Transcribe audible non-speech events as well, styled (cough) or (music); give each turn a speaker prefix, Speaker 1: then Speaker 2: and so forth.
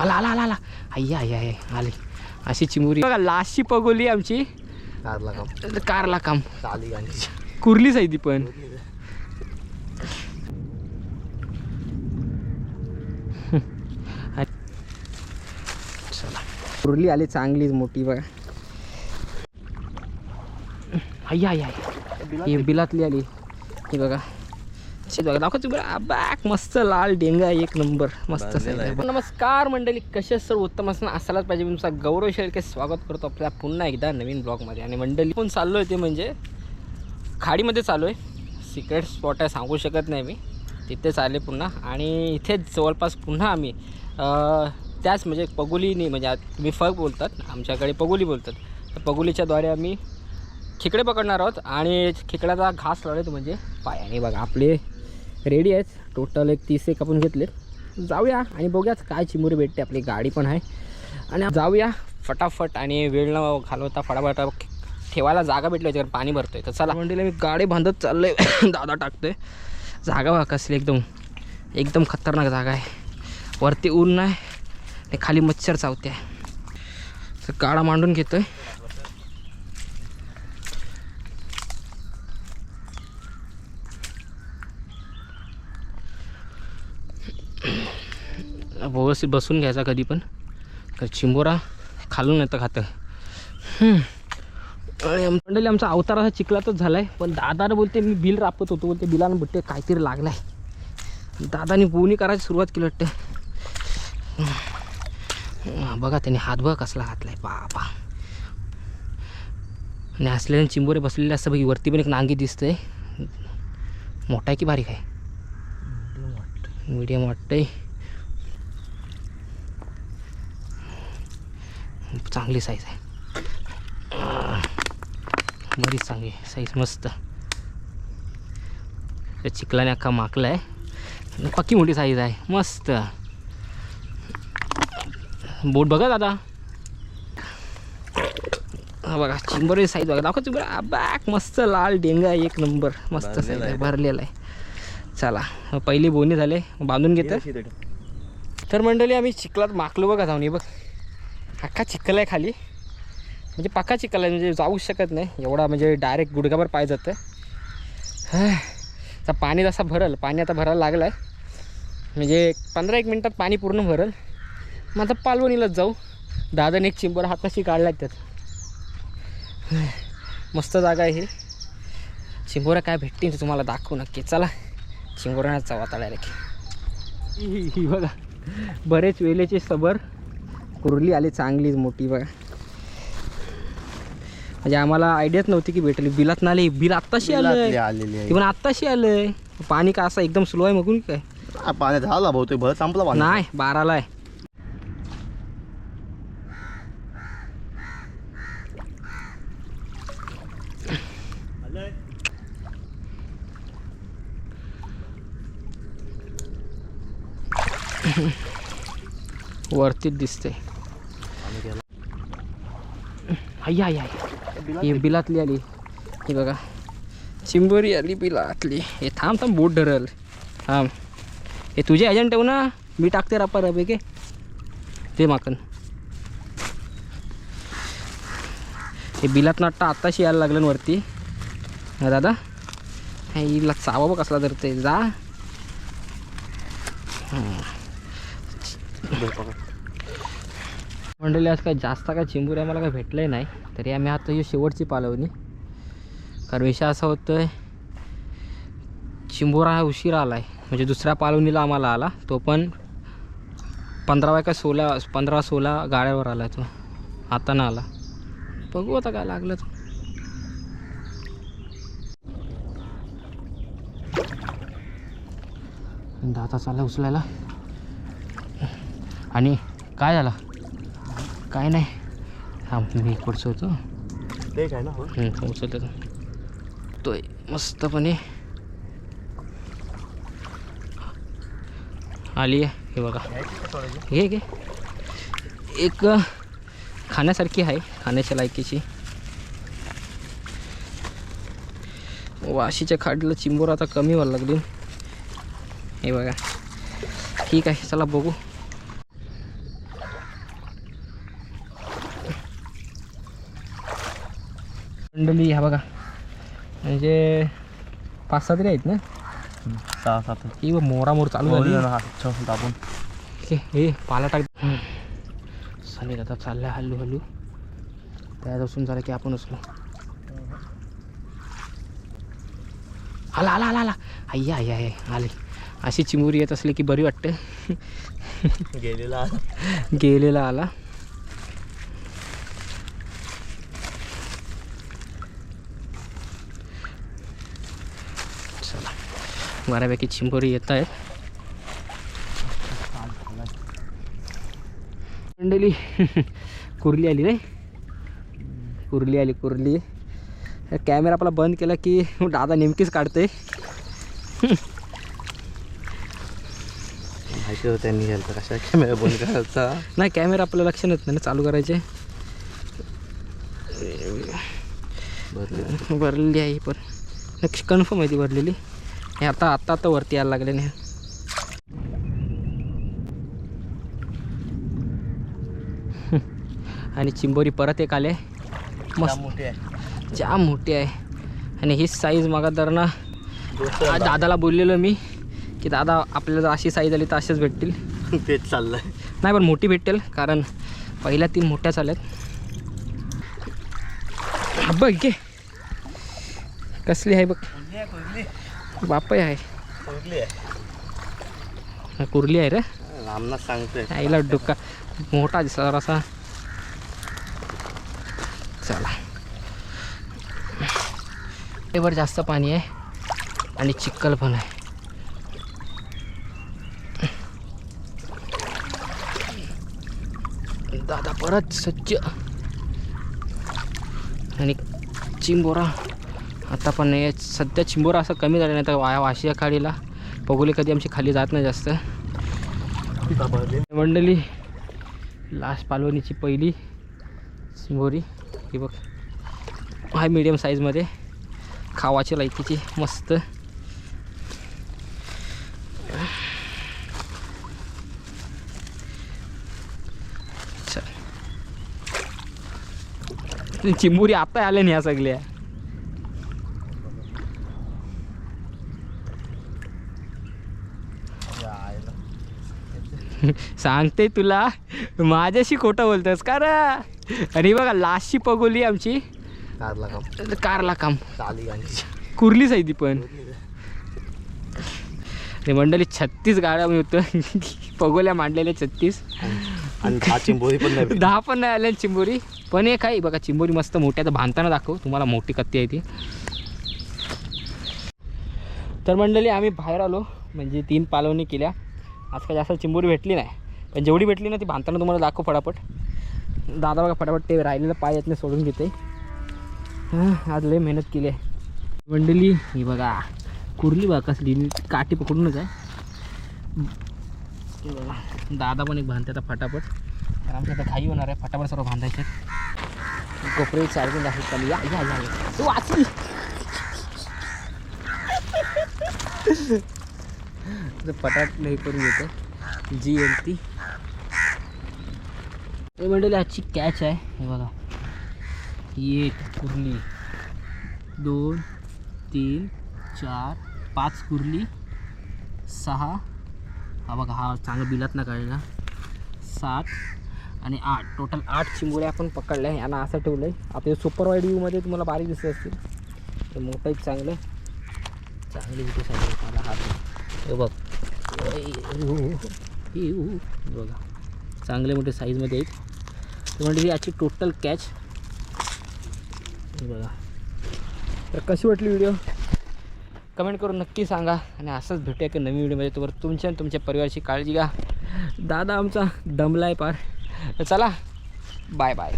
Speaker 1: आला आला आला आला. अय्या अय्या अय्या आली. अशी चिमुरी. बघा लास्टची पगोली आमची.
Speaker 2: कारला काम.
Speaker 1: कारला काम. कुर्लीच आहे ती पण. चला कुर्ली आली चांगलीच मोठी बघा. अय्या अय्या अय्या. ही बिलातली आली. ही बघा. बघा दाखव तुम्ही बॅक मस्त लाल डेंगा एक नंबर. मस्त. नमस्कार मंडळी कसे सर उत्तम असणं असायलाच पाहिजे. मी तुमचा गौरव शेळके स्वागत करतो आपल्या पुन्हा एकदा नवीन ब्लॉगमध्ये. आणि मंडळी पण चाललो आहे ते म्हणजे खाडीमध्ये चालू आहे सिक्रेट स्पॉट आहे सांगू शकत नाही मी. तिथेच आले पुन्हा. आणि इथेच जवळपास पुन्हा आम्ही त्याच म्हणजे पगोलीने म्हणजे आत- तुम्ही फग बोलतात आमच्याकडे पगोली बोलतात. तर पगोलीच्याद्वारे आम्ही खेकडे पकडणार आहोत. आणि खेकड्याचा घास लावलेत म्हणजे पायाने. बघा आपले रेडी आहेत? टोटल एक तीस एक आपण घेतले जाऊया आणि बघूयाच काय चिमुरी भेटते. आपली गाडी पण आहे. आणि जाऊया फटाफट आणि वेळ न घालवता फटाफट ठेवायला जागा भेटली याच्यावर पाणी भरतोय. तर चला. मंडळीला मी गाडी बांधत चाललोय. (coughs) दादा टाकतोय. जागा बघा कसली एकदम एकदम खतरनाक जागा आहे. वरती ऊन नाही आणि खाली मच्छर चावते. तर गाडा मांडून घेतोय. व्यवस्थित बसून घ्यायचा कधी पण. तर चिंबोरा खालून येतं खातं. मंडळी आमचा अवतार असा चिखलातच झाला आहे पण दादानं बोलते मी बिल रापत होतो. बोलते बिलानं बोलते काहीतरी लागलं आहे दादानी बोनी करायची सुरुवात केली वाटतं. बघा त्याने हात बघा कसला घातला आहे बापा आणि असलेल्या चिंबोरे बसलेले असतं बघी वरती पण एक नांगी दिसतंय. मोठा आहे की बारीक आहे मीडियम वाटतंय. चांगली साईज आहे. बरीच चांगली साईज मस्त. चिखलाने अख्खा माकला आहे पक्की मोठी साईज आहे. मस्त. बोट बघा दादा. हा बघा चिंबरी साईज बघा. दाखव चिंबर बॅक मस्त लाल डेंगा आहे एक नंबर मस्त साईज आहे. भरलेला आहे. चला पहिली बोनी झाले. बांधून घेतं तर मंडळी आम्ही चिखलात माकलो बघा जाऊन. बघ. अख्खा चिखल आहे खाली. म्हणजे पाका चिखल आहे म्हणजे जाऊ शकत नाही. एवढा म्हणजे डायरेक्ट गुडघाभर पाय जातं आता पाणी जसा भरल पाणी आता भरायला लागलं आहे म्हणजे पंधरा एक मिनटात पाणी पूर्ण भरल. मग आता पालवणीलाच जाऊ. दादाने एक चिंबर हाताशी काढला त्यात. मस्त जागा आहे ही. चिंबोरा काय भेटतील तुम्हाला दाखवू नक्की. चला चिंबोराच जाऊ आता डायरेक्ट ही बघा. बरेच वेलेचे सबर. कुर्ली आली चांगली मोठी बघा. म्हणजे आम्हाला आयडियाच नव्हती की भेटली. बिलात नाले बिल आत्ताशी आलं
Speaker 2: आलेली
Speaker 1: ती पण आत्ताशी आलंय. पाणी का असं एकदम स्लो आहे मगून काय?
Speaker 2: पाण्यात झाला बहुतेक. भर संपला
Speaker 1: नाही बाराला आहे. वरतीच दिसते आई आई आई. ही बिलातली आली. हे बघा. चिंबोरी आली बिलातली. हे थांब थांब बोट धरल. थांब. हे तुझे एजंट ठेव ना? मी टाकते रापा रबे के? ते माकन. हे बिलात नाट्टा आत्ताशी यायला लागलं वरती. दादा. हा हिला चावा बघ कसला धरते जा. मंडळी आज काय जास्त काय चिंबुऱ्या मला काय भेटलंय नाही. तरी आम्ही आता ही शेवटची पालवणी. कारण विषय असा होतोय चिंबोरा हा उशिरा आला आहे म्हणजे दुसऱ्या पालवणीला आम्हाला आला. तो पण पंधरावा का सोळा पंधरा सोळा गाड्यावर आला तो. आता ना आला. बघू आता काय लागलं तो दाता चालला उचलायला. आणि काय झाला? काय नाही. हा मी इकडचं होतो
Speaker 2: ते काय ना हो.
Speaker 1: उचलतो तो. मस्तपणे. आली आहे हे बघा. घे घे एक खाण्यासारखी आहे खाण्याच्या लायकीची. वाशीच्या खाडीला चिंबोर आता कमी व्हायला लागली. हे बघा. ठीक आहे चला बघू. मंडळी ह्या बघा. म्हणजे पाच सहा तरी आहेत ना?
Speaker 2: सहा सात.
Speaker 1: ही बघ मोरामोर चालू झाली.
Speaker 2: दाबून.
Speaker 1: हे हे पाला टाक. चालेल आता चाललाय हल्लू हल्लू त्यात असून झालं की आपण असलो आला आला आला आला. अय्या अय्या अय्या आले. अशी चिमुरी येत असली की बरी वाटते.
Speaker 2: गेलेला
Speaker 1: गेलेला आला चला बऱ्यापैकी चिंबोरी येत आहेत मंडळी (laughs) कुर्ली आली नाही कुर्ली आली कुर्ली. कॅमेरा आपला बंद केला की दादा नेमकीच काढते
Speaker 2: माहिती होतं त्यांनी गेलं तर कशा कॅमेरा बंद करायचा?
Speaker 1: नाही कॅमेरा आपलं लक्ष येत नाही ना चालू करायचे.
Speaker 2: बरं
Speaker 1: भरलेली आहे पण. नक्की कन्फर्म आहे ती भरलेली. हे आता आता आता वरती यायला लागले नाही. आणि चिंबोरी परत एक आले. मस्त.
Speaker 2: मोठी आहे.
Speaker 1: जाम मोठी आहे. आणि ही साईज मागा तर ना. दादाला बोललेलो मी की दादा आपल्याला जर अशी साईज आली तर असेच भेटतील. (laughs)
Speaker 2: तेच चाललंय.
Speaker 1: नाही पण मोठी भेटेल कारण पहिल्या तीन मोठ्याच आल्यात हा, बघ घे कसली आहे बघ. बापय आहे. कुर्ली आहे रे.
Speaker 2: रामनाथ सांगतोय.
Speaker 1: आईला डुक्का. मोठा दिसला असा चला. वर जास्त पाणी आहे आणि चिखल पण आहे. दादा परत सज्ज. आणि चिंबोरा. आता पण नाही सध्या चिंबोरा असं कमी झालं नाही तर वाया वाशिया खाडीला. पगोली कधी आमची खाली जात नाही जास्त. मंडली लास्ट पालवणीची पहिली चिंबोरी. ही बघ. हाय मीडियम साईजमध्ये खावाची लायकीची मस्त. चिंबुरी चिंबोरी आता आल्या नाही ह्या सगळ्या. (laughs) सांगते तुला. माझ्याशी खोटं बोलतोस का रे? आणि बघा लास्टची पगोली आमची.
Speaker 2: कारला काम.
Speaker 1: कारला कुर्लीच आहे ती पण. आणि मंडळी छत्तीस गाड्या मी होतं पगोल्या मांडलेल्या छत्तीस.
Speaker 2: आणि दहा चिंबोरी पण नाही
Speaker 1: दहा पण नाही आल्या चिंबोरी. पण एक आहे बघा चिंबोरी मस्त मोठ्या तर बांधताना दाखव. तुम्हाला मोठी कत्ती आहे ती. तर मंडळी आम्ही बाहेर आलो. म्हणजे तीन पालवणी केल्या. आज काय जास्त चिंबोरी भेटली नाही. पण जेवढी भेटली ना ती बांधताना तुम्हाला दाखव फटाफट. दादा बघा फटाफट ते राहिलेलं पाय यातनं सोडून घेते. हां आज लय मेहनत केली आहे. मंडली ही बघा कुरली बघा कसली काठी पकडूनच आहे. बघा दादा पण एक बांधते आता फटाफट. आमच्या आता घाई होणार आहे फटाफट सर्व बांधायचे कोपरे चार्जिंग दाखवत चालू या या या या. तू वाचली. तर पटाट हे करून घेतो जी एल टी. हे मंडळी आजची कॅच आहे. हे बघा. एक कुर्ली. दोन तीन चार पाच कुर्ली. सहा. हा बघा हा चांगला बिलात ना काढला सात आणि आठ. टोटल आठ चिंबोऱ्या आपण पकडल्या यांना असं ठेवलं आहे आपल्या सुपर वाईड व्ह्यूमध्ये तुम्हाला बारीक दिसत असतील. तर मोठं चांगलं चांगली इथे सांगितलं मला हात हे बघ. बघा. चांगले मोठे साईजमध्ये आहेत. तर म्हणजे याची टोटल कॅच बघा. तर कशी वाटली व्हिडिओ कमेंट करून नक्की सांगा. आणि असंच भेटूया की नवीन व्हिडिओमध्ये तोवर तुमच्या आणि तुमच्या परिवाराची काळजी घ्या. दादा आमचा दमला आहे पार. तर चला. Bye bye